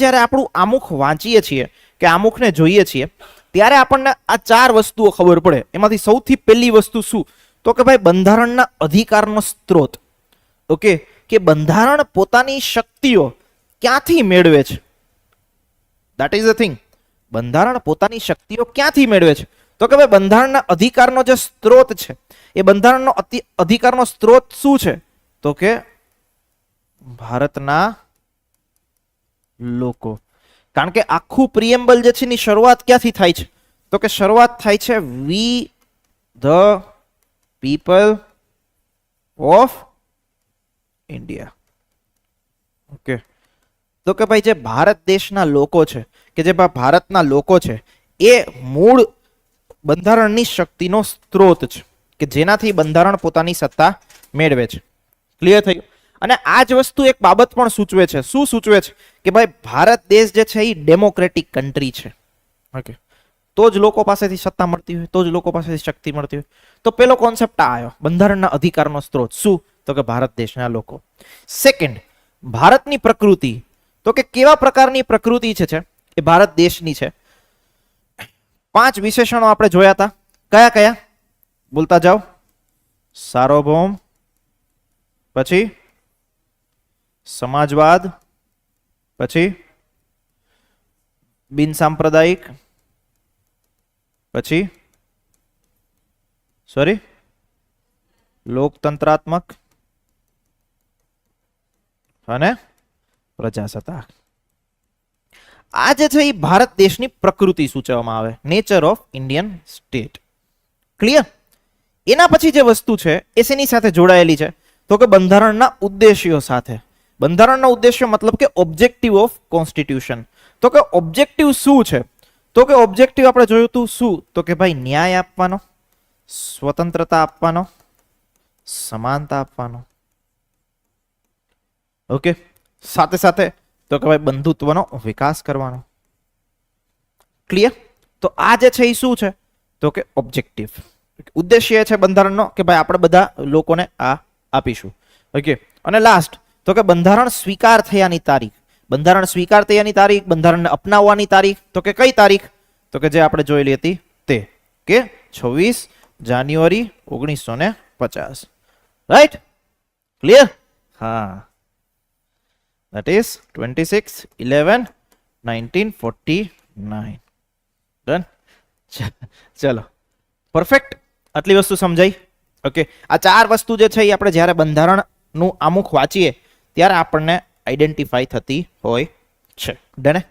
જ્યારે આપણું આમુખ વાંચીએ છીએ કે આમુખને જોઈએ છીએ, ત્યારે આપણને આ ચાર વસ્તુઓ ખબર પડે. એમાંથી સૌથી પહેલી વસ્તુ શું? તો કે ભાઈ બંધારણના અધિકારનો સ્ત્રોત. ઓકે? કે બંધારણ પોતાની શક્તિઓ ક્યાંથી મેળવે છે? દેટ ઇઝ અ થિંગ બંધારણ પોતાની શક્તિઓ ક્યાંથી મેળવે છે? તો કે ભાઈ બંધારણના અધિકારનો જે સ્ત્રોત છે, એ બંધારણનો અધિકારનો સ્ત્રોત શું છે? તો કે ભારતના લોકો. કારણ કે આખું પ્રિએમ્બલ જે છે એની શરૂઆત ક્યાંથી થાય છે? તો કે શરૂઆત થાય છે we the people of India. Okay. તો કે ભાઈ જે ભારત દેશના લોકો છે, કે જે ભારતના લોકો છે, એ મૂળ બંધારણની શક્તિનો સ્ત્રોત છે, કે જેનાથી બંધારણ પોતાની સત્તા મેળવે છે. ક્લિયર થયું અને આ જ વસ્તુ એક બાબત પણ સૂચવે છે. શું સૂચવે છે? કે ભાઈ ભારત દેશ જે છે એ ડેમોક્રેટિક કન્ટ્રી છે. ઓકે તો જ લોકો પાસેથી સત્તા મળતી હોય તો જ લોકો પાસેથી શક્તિ મળતી હોય. તો પેલો કોન્સેપ્ટ આ આવ્યો બંધારણના અધિકારનો સ્ત્રોત. શું? તો કે ભારત દેશના લોકો. સેકન્ડ ભારતની પ્રકૃતિ. તો કે કેવા પ્રકારની પ્રકૃતિ છે છે? એ ભારત દેશની છે. પાંચ વિશેષણો આપણે જોયા હતા. કયા કયા? બોલતા જાઓ. સાર્વભૌમ. પછી સમાજવાદ, પછી બિન સાંપ્રદાયિક, પછી સોરી લોકતંત્રાત્મક અને પ્રજાસત્તાક. આ જે છે એ ભારત દેશની પ્રકૃતિ સૂચવવામાં આવે. Nature of Indian state clear એના પછી જે વસ્તુ છે, એ શેની સાથે જોડાયેલી છે? તો કે બંધારણના ઉદ્દેશ્યો સાથે. બંધારણના ઉદ્દેશ્ય મતલબ કે ઓબ્જેક્ટિવ ઓફ કોન્સ્ટિટ્યુશન તો કે ઓબ્જેક્ટિવ શું છે? તો કે ઓબ્જેક્ટિવ આપણે જોયું હતું શું? તો કે ભાઈ ન્યાય આપવાનો, સ્વતંત્રતા આપવાનો, સમાનતા આપવાનો. ઓકે સાથે સાથે તો કે ભાઈ બંધુત્વનો વિકાસ કરવાનો. ક્લિયર તો આ જે છે એ શું છે? તો કે ઓબ્જેક્ટિવ ઉદ્દેશ્ય છે બંધારણનો કે ભાઈ આપણે બધા લોકોને આ આપીશું. ઓકે અને લાસ્ટ તો કે બંધારણ સ્વીકાર થયાની તારીખ. બંધારણ સ્વીકાર થયાની તારીખ, બંધારણને અપનાવવાની તારીખ. તો કે કઈ તારીખ? તો કે જે આપણે જોયેલી હતી તે, કે છવ્વીસ જાન્યુઆરી ઓગણીસો ને પચાસ. રાઈટ ક્લિયર હા. That is twenty six eleven nineteen forty nine done ચલો. પરફેક્ટ આટલી વસ્તુ સમજાઈ? ઓકે આ ચાર વસ્તુ જે છે એ આપણે જ્યારે બંધારણનું આમુખ વાંચીએ ત્યારે આપણને આઈડેન્ટિફાઈ થતી હોય છે. ડને?